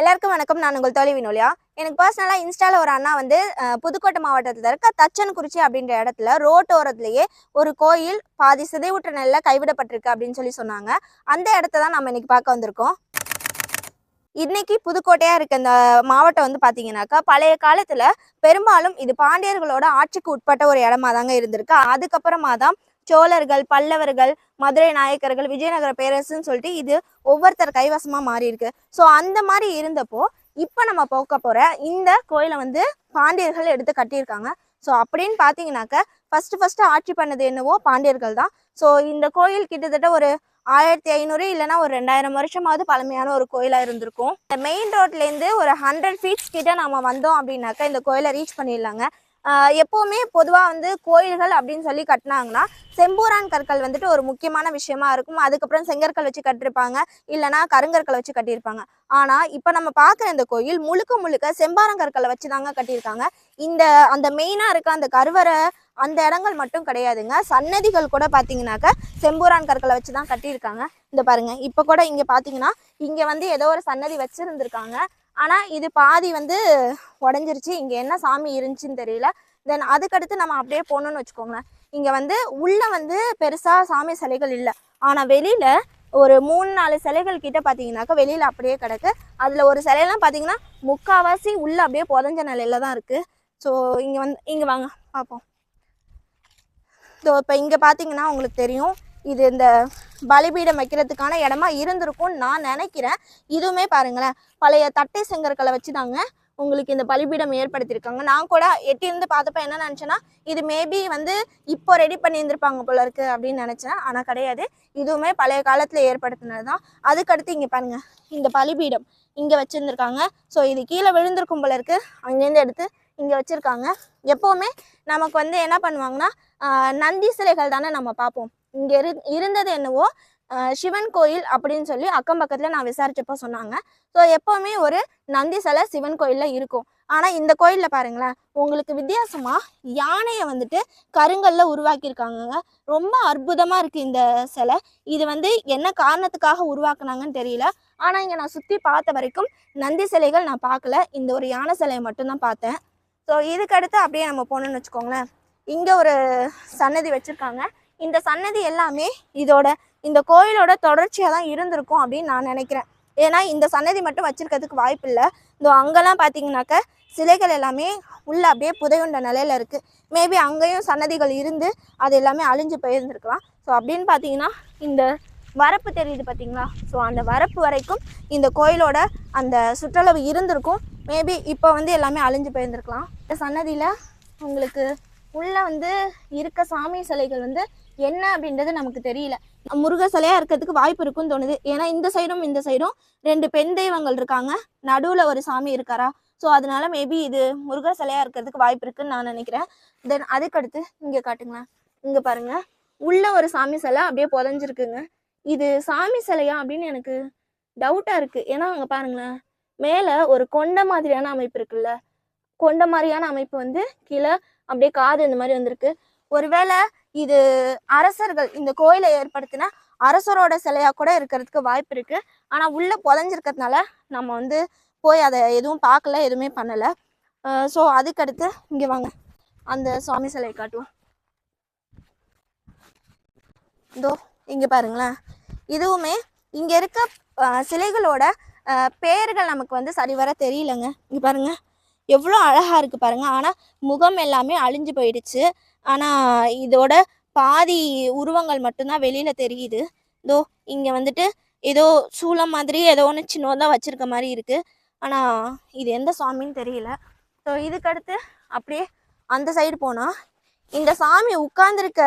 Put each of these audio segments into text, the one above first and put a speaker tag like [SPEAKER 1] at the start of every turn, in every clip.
[SPEAKER 1] எல்லாருக்கும் வணக்கம். நான் உங்கள் தோழி வினோலியா. எனக்கு பர்சனலாக இன்ஸ்டாவில் ஒரு அண்ணா வந்து புதுக்கோட்டை மாவட்டத்தில் இருக்க தச்சன்குறிச்சி அப்படின்ற இடத்துல ரோட்டோரத்துலேயே ஒரு கோயில் பாதி சிதைவுற்ற நிலையில் கைவிடப்பட்டிருக்கு அப்படின்னு சொல்லி சொன்னாங்க. அந்த இடத்த தான் நம்ம இன்னைக்கு பார்க்க வந்திருக்கோம். இன்னைக்கு புதுக்கோட்டையாக இருக்க இந்த மாவட்டம் வந்து பார்த்தீங்கன்னாக்கா பழைய காலத்தில் பெரும்பாலும் இது பாண்டியர்களோட ஆட்சிக்கு உட்பட்ட ஒரு இடமா தாங்க இருந்திருக்கு. அதுக்கப்புறமா தான் சோழர்கள் பல்லவர்கள் மதுரை நாயக்கர்கள் விஜயநகர பேரரசுன்னு சொல்லிட்டு இது ஒவ்வொருத்தர் கைவசமா மாறி இருக்கு ஸோ அந்த மாதிரி இருந்தப்போ இப்போ நம்ம போக்க போற இந்த கோயிலை வந்து பாண்டியர்கள் எடுத்து கட்டியிருக்காங்க. ஸோ அப்படின்னு பார்த்தீங்கன்னாக்க ஃபர்ஸ்ட் ஃபர்ஸ்ட் ஆட்சி பண்ணது என்னவோ பாண்டியர்கள் தான். ஸோ இந்த கோயில் கிட்டத்தட்ட ஒரு ஆயிரத்தி ஐநூறு இல்லைன்னா ஒரு ரெண்டாயிரம் வருஷமாவது பழமையான ஒரு கோயிலாக இருந்திருக்கும். இந்த மெயின் ரோட்லேருந்து ஒரு ஹண்ட்ரட் ஃபீட்ஸ் கிட்ட நம்ம வந்தோம் அப்படின்னாக்கா இந்த கோயிலை ரீச் பண்ணிடலாங்க. எப்போவுமே பொதுவாக வந்து கோயில்கள் அப்படின்னு சொல்லி கட்டினாங்கன்னா செம்பூரான் கற்கள் வந்துட்டு ஒரு முக்கியமான விஷயமா இருக்கும். அதுக்கப்புறம் செங்கற்கள் வச்சு கட்டிருப்பாங்க இல்லைன்னா கருங்கற்களை வச்சு கட்டியிருப்பாங்க. ஆனால் இப்போ நம்ம பார்க்குற இந்த கோயில் முழுக்க முழுக்க செம்பாரங்கற்களை வச்சு தாங்க கட்டியிருக்காங்க. இந்த அந்த மெயினாக இருக்க அந்த கருவறை அந்த இடங்கள் மட்டும் கிடையாதுங்க. சன்னதிகள் கூட பார்த்தீங்கன்னாக்க செம்பூரான் கற்களை வச்சு தான் கட்டியிருக்காங்க. இந்த பாருங்க இப்போ கூட இங்கே பார்த்தீங்கன்னா இங்கே வந்து ஏதோ ஒரு சன்னதி வச்சுருந்துருக்காங்க. ஆனால் இது பாதி வந்து உடஞ்சிருச்சு. இங்கே என்ன சாமி இருந்துச்சுன்னு தெரியல. தென் அதுக்கடுத்து நம்ம அப்படியே போகணும்னு வச்சுக்கோங்களேன். இங்கே வந்து உள்ளே வந்து பெருசாக சாமி சிலைகள் இல்லை. ஆனால் வெளியில் ஒரு மூணு நாலு சிலைகள் கிட்ட பார்த்தீங்கன்னாக்கா வெளியில் அப்படியே கிடக்கு. அதில் ஒரு சிலையெல்லாம் பார்த்தீங்கன்னா முக்காவாசி உள்ளே அப்படியே புதஞ்ச நிலையில தான் இருக்குது ஸோ இங்கே வந்து இங்கே வாங்க பார்ப்போம் ஸோ இப்போ இங்கே பார்த்தீங்கன்னா உங்களுக்கு தெரியும். இது இந்த பலிபீடம் வைக்கிறதுக்கான இடமா இருந்திருக்கும்னு நான் நினைக்கிறேன். இதுவுமே பாருங்களேன். பழைய தட்டை செங்கற்களை வச்சு தாங்க உங்களுக்கு இந்த பலிபீடம் ஏற்படுத்தியிருக்காங்க. நான் கூட எட்டியிருந்து பார்த்தப்ப என்ன நினச்சேன்னா இது மேபி வந்து இப்போ ரெடி பண்ணியிருந்திருப்பாங்க போல இருக்கு அப்படின்னு நினச்சேன். ஆனால் கிடையாது. இதுவுமே பழைய காலத்தில் ஏற்படுத்தினது தான் அதுக்கடுத்து இங்கே பாருங்கள் இந்த பலிபீடம் இங்கே வச்சுருந்துருக்காங்க. ஸோ இது கீழே விழுந்திருக்கும் போல இருக்கு. அங்கேருந்து எடுத்து இங்கே வச்சுருக்காங்க. எப்போவுமே நமக்கு வந்து என்ன பண்ணுவாங்கன்னா நந்தி சிலைகள் தானே நம்ம பார்ப்போம். இங்கே இரு இருந்தது என்னவோ சிவன் கோயில் அப்படின்னு சொல்லி அக்கம் பக்கத்தில் நான் விசாரிச்சப்போ சொன்னாங்க. ஸோ எப்போவுமே ஒரு நந்தி சிலை சிவன் கோயிலில் இருக்கும். ஆனால் இந்த கோயிலில் பாருங்களேன் உங்களுக்கு வித்தியாசமாக யானையை வந்துட்டு கருங்கல்ல உருவாக்கியிருக்காங்கங்க. ரொம்ப அற்புதமாக இருக்குது இந்த சிலை. இது வந்து என்ன காரணத்துக்காக உருவாக்குனாங்கன்னு தெரியல. ஆனால் இங்கே நான் சுற்றி பார்த்த வரைக்கும் நந்தி சிலைகள் நான் பார்க்கல. இந்த ஒரு யானை சிலையை மட்டும்தான் பார்த்தேன். ஸோ இதுக்கடுத்து அப்படியே நம்ம போனோம்னு வச்சுக்கோங்களேன். இங்கே ஒரு சன்னதி வச்சுருக்காங்க. இந்த சன்னதி எல்லாமே இதோட இந்த கோயிலோட தொடர்ச்சியாக தான் இருந்திருக்கும் அப்படின்னு நான் நினைக்கிறேன். ஏன்னா இந்த சன்னதி மட்டும் வச்சிருக்கிறதுக்கு வாய்ப்பு இல்லை. இதோ அங்கெல்லாம் பார்த்தீங்கன்னாக்க சிலைகள் எல்லாமே உள்ள அப்படியே புதையுண்ட நிலையில இருக்குது மேபி அங்கேயும் சன்னதிகள் இருந்து அது எல்லாமே அழிஞ்சு போயிருந்துருக்கலாம். ஸோ அப்படின்னு பார்த்தீங்கன்னா இந்த வரப்பு தெரியுது பார்த்தீங்களா ஸோ அந்த வரப்பு வரைக்கும் இந்த கோயிலோட அந்த சுற்றளவு இருந்திருக்கும். மேபி இப்போ வந்து எல்லாமே அழிஞ்சு போயிருந்திருக்கலாம். இந்த சன்னதியில் உங்களுக்கு உள்ளே வந்து இருக்க சாமி சிலைகள் வந்து என்ன அப்படின்றது நமக்கு தெரியல. முருகர் சிலையா இருக்கிறதுக்கு வாய்ப்பு இருக்குன்னு தோணுது. ஏன்னா இந்த சைடும் இந்த சைடும் ரெண்டு பெண் தெய்வங்கள் இருக்காங்க. நடுவுல ஒரு சாமி இருக்காரா? ஸோ அதனால மேபி இது முருகர் சிலையா இருக்கிறதுக்கு வாய்ப்பு இருக்குன்னு நான் நினைக்கிறேன். தென் அதுக்கடுத்து இங்க காட்டுங்களேன். இங்க பாருங்க. உள்ள ஒரு சாமி சிலை அப்படியே புதஞ்சிருக்குங்க. இது சாமி சிலையா அப்படின்னு எனக்கு டவுட்டா இருக்கு. ஏன்னா அங்க பாருங்களேன். மேல ஒரு கொண்ட மாதிரியான அமைப்பு இருக்குல்ல. கொண்ட மாதிரியான அமைப்பு வந்து கீழே அப்படியே காது இந்த மாதிரி வந்திருக்கு. ஒருவேளை இது அரசர்கள் இந்த கோயிலை ஏற்படுத்தின அரசரோட சிலையா கூட இருக்கிறதுக்கு வாய்ப்பு இருக்கு. ஆனா உள்ள புதஞ்சிருக்கிறதுனால நம்ம வந்து போய் அதை எதுவும் பார்க்கல எதுவுமே பண்ணல. ஸோ அதுக்கடுத்து இங்க வாங்க. அந்த சுவாமி சிலையை காட்டுவோம். இதோ இங்க பாருங்களேன். இதுவுமே இங்க இருக்க சிலைகளோட பெயர்கள் நமக்கு வந்து சரிவர தெரியலங்க. இங்க பாருங்க. எவ்வளோ அழகாக இருக்குது பாருங்கள் ஆனால் முகம் எல்லாமே அழிஞ்சு போயிடுச்சு. ஆனால் இதோட பாதி உருவங்கள் மட்டும்தான் வெளியில் தெரியுது. இதோ இங்கே வந்துட்டு ஏதோ சூளம் மாதிரி ஏதோ ஒன்று சின்னதாக வச்சுருக்க மாதிரி இருக்குது ஆனால் இது எந்த சாமின்னு தெரியல. ஸோ இதுக்கடுத்து அப்படியே அந்த சைடு போனால் இந்த சாமி உட்கார்ந்துருக்க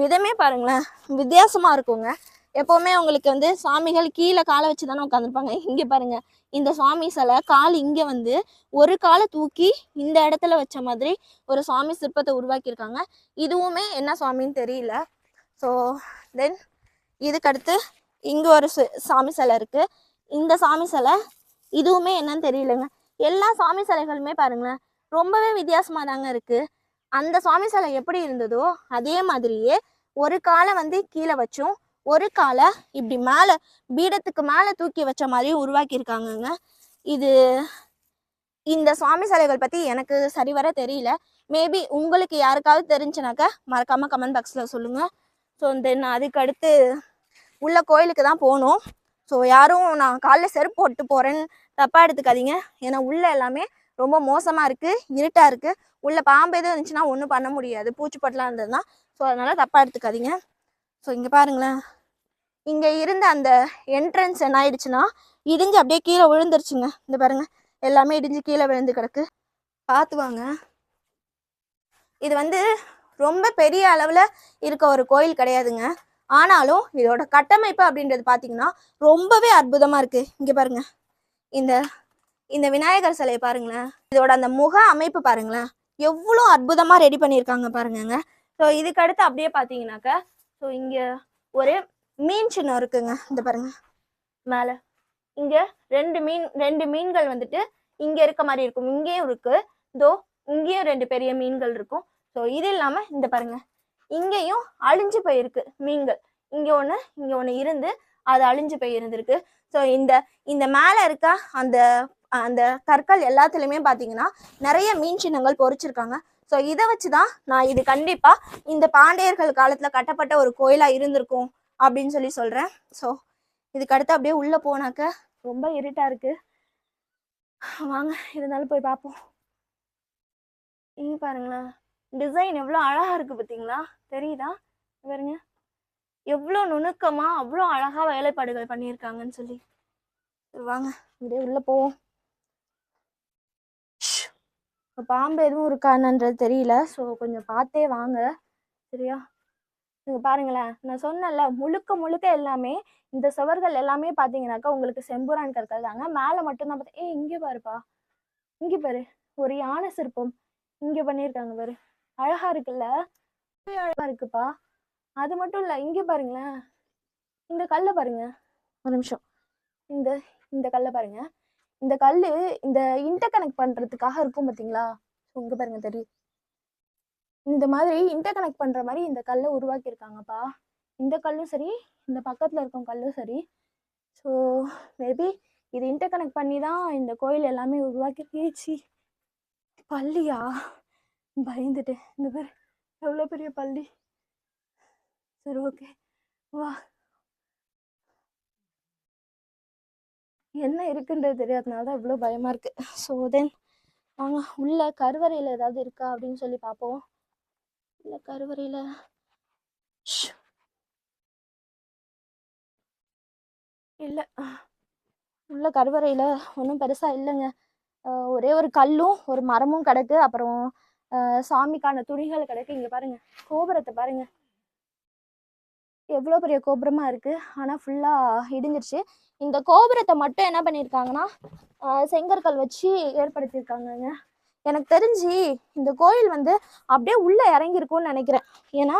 [SPEAKER 1] விதமே பாருங்களேன் வித்தியாசமாக இருக்குங்க. எப்போவுமே உங்களுக்கு வந்து சாமிகள் கீழே காலை வச்சு தானே உட்காந்துருப்பாங்க இங்கே பாருங்க. இந்த சுவாமி சிலை கால் இங்கே வந்து ஒரு காலை தூக்கி இந்த இடத்துல வச்ச மாதிரி ஒரு சுவாமி சிற்பத்தை உருவாக்கியிருக்காங்க. இதுவுமே என்ன சுவாமின்னு தெரியல. ஸோ தென் இதுக்கடுத்து இங்கே ஒரு சு- சாமி சிலை இருக்குது இந்த சாமி சிலை இதுவுமே என்னன்னு தெரியலங்க. எல்லா சாமி சிலைகளுமே பாருங்களேன் ரொம்பவே வித்தியாசமாக தாங்க இருக்குது அந்த சுவாமி சிலை எப்படி இருந்ததோ அதே மாதிரியே ஒரு காலை வந்து கீழே வச்சும் ஒரு காலை இப்படி மேலே பீடத்துக்கு மேலே தூக்கி வச்ச மாதிரியும் உருவாக்கியிருக்காங்கங்க. இது இந்த சுவாமி சிலைகள் பற்றி எனக்கு சரிவர தெரியல. மேபி உங்களுக்கு யாருக்காவது தெரிஞ்சுனாக்கா மறக்காமல் கமெண்ட் பாக்ஸில் சொல்லுங்கள் ஸோ தென் அதுக்கடுத்து உள்ள கோயிலுக்கு தான் போகணும் ஸோ யாரும் நான் காலைல செருப்பு போட்டு போகிறேன்னு தப்பாக எடுத்துக்காதீங்க. ஏன்னா உள்ள எல்லாமே ரொம்ப மோசமாக இருக்குது இருட்டாக இருக்குது உள்ளே பாம்பு எதுவும் இருந்துச்சுன்னா ஒன்றும் பண்ண முடியாது. பூச்சிப்பட்டெலாம் இருந்ததுன்னா. ஸோ அதனால் தப்பாக எடுத்துக்காதீங்க. ஸோ இங்கே பாருங்களேன். இங்கே இருந்த அந்த என்ட்ரன்ஸ் என்ன ஆயிடுச்சுன்னா இடிஞ்சு அப்படியே கீழே விழுந்துருச்சுங்க. இந்த பாருங்க எல்லாமே இடிஞ்சு கீழே விழுந்து கிடக்கு. பார்த்து வாங்க. இது வந்து ரொம்ப பெரிய அளவில் இருக்க ஒரு கோயில் கிடையாதுங்க. ஆனாலும் இதோட கட்டமைப்பு அப்படின்றது பார்த்தீங்கன்னா ரொம்பவே அற்புதமாக இருக்குது இங்கே பாருங்க. இந்த இந்த விநாயகர் சிலையை பாருங்களேன். இதோட அந்த முக அமைப்பு பாருங்களேன். எவ்வளோ அற்புதமாக ரெடி பண்ணியிருக்காங்க பாருங்கங்க. ஸோ இதுக்கு அடுத்து அப்படியே பார்த்தீங்கன்னாக்க ஸோ இங்கே ஒரு மீன் சின்னம் இருக்குங்க. இந்த பாருங்க. மேலே. இங்கே ரெண்டு மீன் ரெண்டு மீன்கள் வந்துட்டு இங்கே இருக்க மாதிரி இருக்கும். இங்கேயும் இருக்கு. இதோ இங்கேயும் ரெண்டு பெரிய மீன்கள் இருக்கும். ஸோ இது இல்லாமல் இந்த பாருங்க. இங்கேயும் அழிஞ்சு போயிருக்கு மீன்கள். இங்கே ஒன்று இங்கே ஒன்று இருந்து அது அழிஞ்சு போய் இருந்திருக்கு ஸோ இந்த இந்த மேலே இருக்க அந்த அந்த கற்கள் எல்லாத்துலேயுமே பார்த்தீங்கன்னா நிறைய மீன் சின்னங்கள் பொறிச்சிருக்காங்க. ஸோ இதை வச்சு தான் நான் இது கண்டிப்பாக இந்த பாண்டியர்கள் காலத்தில் கட்டப்பட்ட ஒரு கோயிலாக இருந்திருக்கும். அப்படின்னு சொல்லி சொல்கிறேன் ஸோ இதுக்கு அடுத்து அப்படியே உள்ளே போனாக்க ரொம்ப இருட்டாக இருக்குது வாங்க இருந்தாலும் போய் பார்ப்போம் இங்கே பாருங்களேன். டிசைன் எவ்வளோ அழகாக இருக்குது பார்த்தீங்களா? தெரியுதா? பாருங்க. எவ்வளோ நுணுக்கமாக அவ்வளோ அழகாக வேலைப்பாடுகள் பண்ணியிருக்காங்கன்னு சொல்லி. வாங்க. அப்படியே உள்ளே போவோம். பாம்பு எதுவும் இருக்கானன்றது தெரியல. ஸோ கொஞ்சம் பார்த்தே வாங்க. சரியா? இங்க பாருங்களேன். நான் சொன்னேன்ல முழுக்க முழுக்க எல்லாமே இந்த சுவர்கள் எல்லாமே பார்த்தீங்கன்னாக்கா உங்களுக்கு செம்புரான் கற்கள் தாங்க. மேலே மட்டும்தான் பார்த்தா ஏ இங்கே பாருப்பா. இங்கே பாரு. ஒரு யானை சிற்பம் இங்கே பண்ணியிருக்காங்க பாரு. அழகா இருக்குல்ல? அழகாக அழகா இருக்குப்பா. அது மட்டும் இல்லை இங்கே பாருங்களேன். இந்த கல்லை பாருங்க. ஒரு நிமிஷம். இந்த இந்த கல்லை பாருங்க. இந்த கல் இந்த இன்டர் கனெக்ட் பண்ணுறதுக்காக இருக்கும் பார்த்தீங்களா? இங்கே பாருங்க தெரியும் இந்த மாதிரி இன்டர் கனெக்ட் பண்ணுற மாதிரி இந்த கல்லை உருவாக்கியிருக்காங்கப்பா. இந்த கல்லும் சரி இந்த பக்கத்தில் இருக்கும் கல்லும் சரி. ஸோ மேபி இது இன்டர் கனெக்ட் பண்ணி தான் இந்த கோயில் எல்லாமே உருவாக்கி பள்ளியா பயந்துட்டேன். இந்த பேர் எவ்வளோ பெரிய பள்ளி சரி ஓகே வா. என்ன இருக்குன்றது தெரியாதனால தான் இவ்வளோ பயமாக இருக்குது ஸோ தென் வாங்க. உள்ள கருவறையில் ஏதாவது இருக்கா அப்படின்னு சொல்லி பார்ப்போம். இல்லை கருவறையில். இல்லை. உள்ள கருவறையில் ஒன்றும் பெருசாக இல்லைங்க. ஒரே ஒரு கல்லும் ஒரு மரமும் கிடக்கு. அப்புறம் சாமிக்கான துணிகள் கிடக்கு. இங்கே பாருங்க. கோபுரத்தை பாருங்க. எவ்வளோ பெரிய கோபுரமா இருக்கு. ஆனால் ஃபுல்லாக இடிஞ்சிருச்சு. இந்த கோபுரத்தை மட்டும் என்ன பண்ணியிருக்காங்கன்னா செங்கற்கள் வச்சு ஏற்படுத்தியிருக்காங்கங்க எனக்கு தெரிஞ்சு இந்த கோயில் வந்து அப்படியே உள்ளே இறங்கியிருக்கும்னு நினைக்கிறேன். ஏன்னா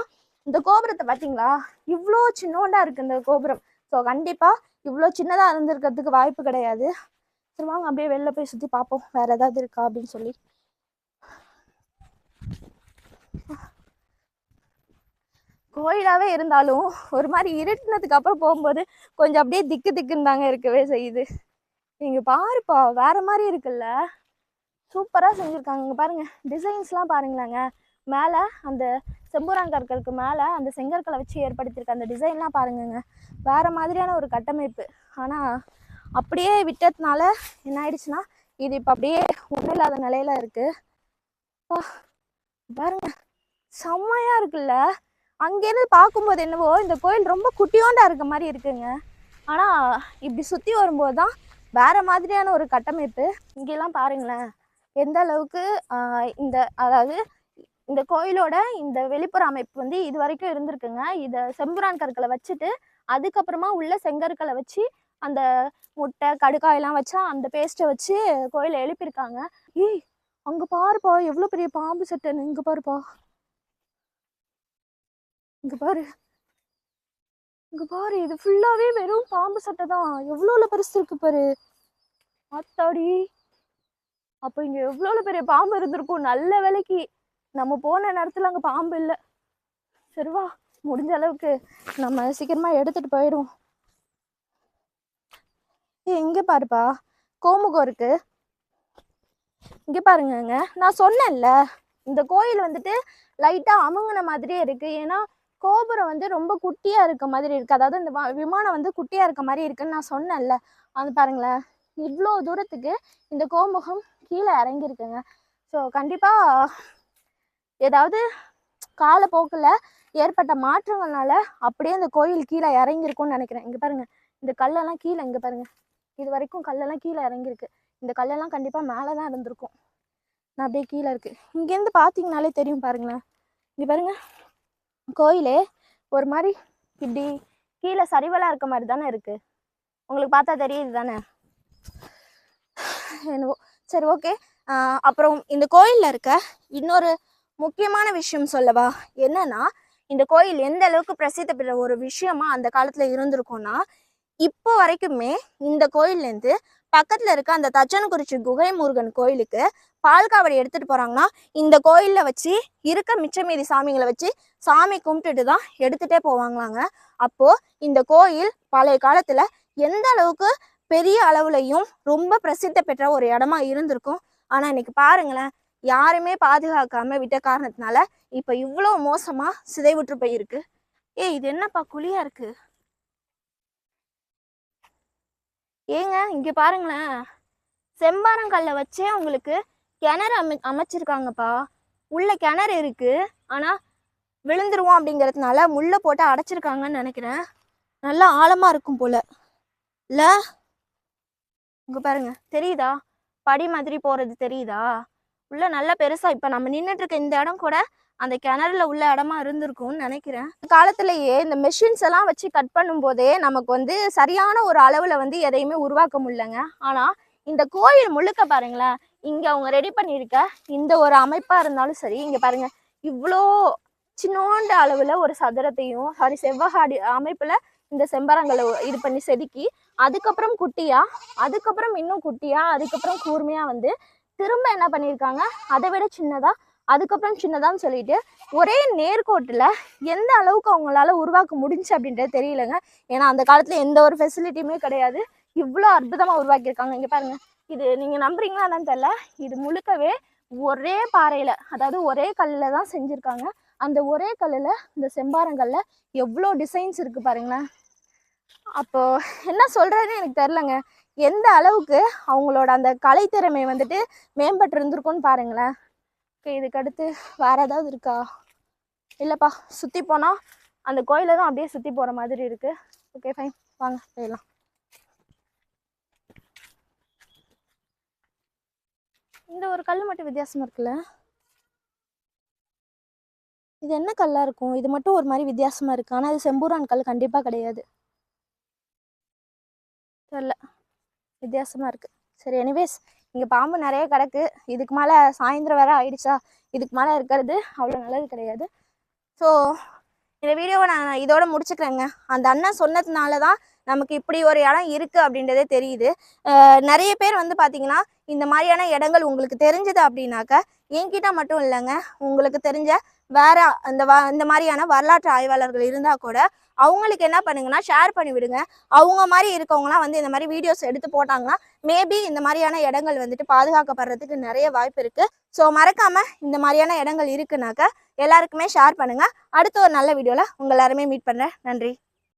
[SPEAKER 1] இந்த கோபுரத்தை பார்த்தீங்களா? இவ்வளோ சின்னோண்டா இருக்கு இந்த கோபுரம். ஸோ கண்டிப்பாக இவ்வளோ சின்னதாக இருந்திருக்கிறதுக்கு வாய்ப்பு கிடையாது. சரி வாங்க அப்படியே வெளில போய் சுற்றி பார்ப்போம். வேற ஏதாவது இருக்கா அப்படின்னு சொல்லி. கோயிலாகவே இருந்தாலும் ஒரு மாதிரி இருட்டினதுக்கு அப்புறம் போகும்போது கொஞ்சம் அப்படியே திக்கு திக்குன்னு தாங்க இருக்கவே செய்யுது. நீங்கள் பாருப்பா வேற மாதிரி இருக்குல்ல? சூப்பராக செஞ்சுருக்காங்க. இங்கே பாருங்கள் டிசைன்ஸ்லாம் பாருங்களேங்க. மேலே அந்த செம்புரான் மேலே அந்த செங்கற்களை வச்சு ஏற்படுத்தியிருக்க அந்த டிசைன்லாம் பாருங்கங்க. வேற மாதிரியான ஒரு கட்டமைப்பு. ஆனால் அப்படியே விட்டதுனால என்ன ஆயிடுச்சுன்னா இது இப்போ அப்படியே ஒன்றும் இல்லாத நிலையில இருக்கு. பாருங்க. செம்மையா இருக்குல்ல. அங்கேருந்து பார்க்கும்போது என்னவோ இந்த கோயில் ரொம்ப குட்டியோண்டா இருக்க மாதிரி இருக்குங்க. ஆனால் இப்படி சுற்றி வரும்போது தான் வேற மாதிரியான ஒரு கட்டமைப்பு. இங்கெல்லாம் பாருங்களேன். எந்த அளவுக்கு இந்த அதாவது இந்த கோயிலோட இந்த வெளிப்புற அமைப்பு வந்து இது வரைக்கும் இருந்திருக்குங்க. இதை செம்புரான் கற்களை வச்சுட்டு அதுக்கப்புறமா உள்ள செங்கற்களை வச்சு அந்த முட்டை கடுக்காயெல்லாம் வச்சா அந்த பேஸ்ட்டை வச்சு கோயிலை எழுப்பியிருக்காங்க. ஏய் அங்கே பாருப்பா எவ்வளோ பெரிய பாம்பு சட்டைன்னு இங்கே பாருப்பா. இங்கே பாரு. இங்கே பாரு இது ஃபுல்லாகவே வெறும் பாம்பு சட்டை தான். எவ்வளோ பெருசு இருக்கு பாரு. ஆத்தாடி. அப்போ இங்கே எவ்வளோ பெரிய பாம்பு இருந்திருக்கும்? நல்ல வேலைக்கு. நம்ம போன நேரத்தில் அங்கே பாம்பு இல்லை. சரிவா முடிஞ்ச அளவுக்கு நம்ம சீக்கிரமாக எடுத்துகிட்டு போயிடுவோம். ஏய், பாருப்பா. கோமுகம் இருக்கு. இங்கே பாருங்கங்க. நான் சொன்னேன்ல இந்த கோயில் வந்துட்டு லைட்டாக அமுங்கின மாதிரியே இருக்குது ஏன்னா கோபுரம் வந்து ரொம்ப குட்டியாக இருக்க மாதிரி இருக்குது அதாவது இந்த விமானம் வந்து குட்டியாக இருக்க மாதிரி இருக்குன்னு நான் சொன்னேன்ல. அது பாருங்களேன். இவ்வளோ தூரத்துக்கு இந்த கோமுகம் கீழே இறங்கியிருக்குங்க. ஸோ கண்டிப்பாக ஏதாவது காலப்போக்கில் ஏற்பட்ட மாற்றங்கள்னால அப்படியே இந்த கோயில் கீழே இறங்கியிருக்கும்னு நினைக்கிறேன். இங்கே பாருங்கள் இந்த கல்லெல்லாம் கீழே இங்கே பாருங்கள் இது வரைக்கும் கல்லெல்லாம் கீழே இறங்கியிருக்கு. இந்த கல்லெல்லாம் கண்டிப்பாக மேலே தான் இருந்திருக்கும். நான் அப்படியே கீழே இருக்குது இங்கேருந்து பார்த்தீங்கனாலே தெரியும் பாருங்களேன். இங்கே பாருங்க கோயிலே ஒரு மாதிரி இப்படி கீழே சரிவலாக இருக்க மாதிரி தானே இருக்குது உங்களுக்கு பார்த்தா தெரியுது தானே? என்னவோ. சரி ஓகே அப்புறம் இந்த கோயில்ல இருக்க இன்னொரு முக்கியமான விஷயம் சொல்லவா? என்னன்னா இந்த கோயில் எந்த அளவுக்கு பிரசித்தி பெற்ற ஒரு விஷயமா அந்த காலத்தில் இருந்திருக்கும்னா இப்போ வரைக்குமே இந்த கோயில்லேருந்து பக்கத்தில் இருக்க அந்த தச்சனக்குறிச்சி குகை முருகன் கோயிலுக்கு பால் காவடி போகிறாங்கன்னா இந்த கோயிலில் வச்சு இருக்க மிச்சமீதி சாமிங்களை வச்சு சாமி கும்பிட்டுட்டு தான் எடுத்துட்டே போவாங்களாங்க. அப்போது இந்த கோயில் பழைய காலத்தில் எந்த அளவுக்கு பெரிய அளவுலையும் ரொம்ப பிரசித்தி பெற்ற ஒரு இடமா இருந்திருக்கும். ஆனா இன்னைக்கு பாருங்களேன் யாருமே பாதுகாக்காம விட்ட காரணத்தினால இப்ப இவ்வளோ மோசமா சிதைவுற்று போயிருக்கு. ஏய் இது என்னப்பா குழியா இருக்கு? ஏங்க இங்க பாருங்களேன். செம்பாரங்கல்ல வச்சே உங்களுக்கு கிணறு அமை அமைச்சிருக்காங்கப்பா. உள்ள கிணறு இருக்கு. ஆனா விழுந்துருவோம் அப்படிங்கிறதுனால முள்ளை போட்டு அடைச்சிருக்காங்கன்னு நினைக்கிறேன். நல்லா ஆழமா இருக்கும் போல. இல்ல? இங்கே பாருங்க. தெரியுதா? படி மாதிரி போகிறது தெரியுதா? உள்ள நல்லா பெருசா இப்போ நம்ம நின்றுட்டு இருக்க இந்த இடம் கூட அந்த கிணறுல உள்ள இடமா இருந்திருக்கும்னு நினைக்கிறேன். காலத்திலேயே இந்த மெஷின்ஸ் எல்லாம் வச்சு கட் பண்ணும்போதே நமக்கு வந்து சரியான ஒரு அளவுல வந்து எதையுமே உருவாக்க முடியலங்க. ஆனா இந்த கோயில் முழுக்க பாருங்களேன். இங்க அவங்க ரெடி பண்ணியிருக்க இந்த ஒரு அமைப்பா இருந்தாலும் சரி இங்க பாருங்க. இவ்வளோ சின்னோண்ட அளவுல ஒரு சதுரத்தையும் சாரி செவ்வகாடி அமைப்புல இந்த செம்பரங்களை இது பண்ணி செதுக்கி அதுக்கப்புறம் குட்டியா அதுக்கப்புறம் இன்னும் குட்டியா அதுக்கப்புறம் கூர்மையா வந்து திரும்ப என்ன பண்ணியிருக்காங்க? அதை விட சின்னதா அதுக்கப்புறம் சின்னதான்னு சொல்லிட்டு ஒரே நேர்கோட்டில் எந்த அளவுக்கு அவங்களால உருவாக்க முடிஞ்சு அப்படின்றது தெரியலங்க. ஏன்னா அந்த காலத்துல எந்த ஒரு ஃபெசிலிட்டியுமே கிடையாது. இவ்வளோ அற்புதமாக உருவாக்கியிருக்காங்க. இங்கே பாருங்க. இது நீங்கள் நம்புறீங்களா என்னன்னு தெரியல. இது முழுக்கவே ஒரே பாறையில் அதாவது ஒரே கல்லில் தான் செஞ்சுருக்காங்க. அந்த ஒரே கல்லில் இந்த செம்பாரங்கல்ல எவ்வளோ டிசைன்ஸ் இருக்குது பாருங்களேன். அப்போது என்ன சொல்கிறதுன்னு எனக்கு தெரிலங்க. எந்த அளவுக்கு அவங்களோட அந்த கலைத்திறமை வந்துட்டு மேம்பட்டு இருந்திருக்கும்னு பாருங்களேன். ஓகே இதுக்கு அடுத்து ஏதாவது இருக்கா? இல்லைப்பா சுற்றி போனால் அந்த கோயிலை தான் அப்படியே சுற்றி போகிற மாதிரி இருக்குது ஓகே ஃபைன் வாங்க போயிடலாம். இந்த ஒரு கல் மட்டும் வித்தியாசமாக இருக்குல்ல? இது என்ன கல்லாக இருக்கும்? இது மட்டும் ஒரு மாதிரி வித்தியாசமாக இருக்குது ஆனால் இது செம்பூரான் கல் கண்டிப்பாக கிடையாது. தெரியல வித்தியாசமாக இருக்குது சரி எனிவேஸ் இங்கே பாம்பு நிறைய கிடக்கு. இதுக்கு மேலே சாயந்தரம் வேற ஆயிடுச்சா? இதுக்கு மேலே இருக்கிறது அவ்வளோ நல்லது கிடையாது. ஸோ இந்த வீடியோவை நான் இதோட முடிச்சுக்கிறேங்க. அந்த அண்ணன் சொன்னதுனால தான் நமக்கு இப்படி ஒரு இடம் இருக்குது அப்படின்றதே தெரியுது. நிறைய பேர் வந்து பார்த்திங்கன்னா இந்த மாதிரியான இடங்கள் உங்களுக்கு தெரிஞ்சது அப்படின்னாக்க என்கிட்ட மட்டும் இல்லைங்க. உங்களுக்கு தெரிஞ்ச வேற அந்த வ இந்த மாதிரியான வரலாற்று ஆய்வாளர்கள் இருந்தால் கூட அவங்களுக்கு என்ன பண்ணுங்கன்னா ஷேர் பண்ணி விடுங்க. அவங்க மாதிரி இருக்கவங்களாம் வந்து இந்த மாதிரி வீடியோஸ் எடுத்து போட்டாங்கன்னா மேபி இந்த மாதிரியான இடங்கள் வந்துட்டு பாதுகாக்கப்படுறதுக்கு நிறைய வாய்ப்பு இருக்கு. ஸோ மறக்காம இந்த மாதிரியான இடங்கள் இருக்குனாக்க எல்லாருக்குமே ஷேர் பண்ணுங்க. அடுத்த ஒரு நல்ல வீடியோல உங்க எல்லாருமே மீட் பண்றேன். நன்றி.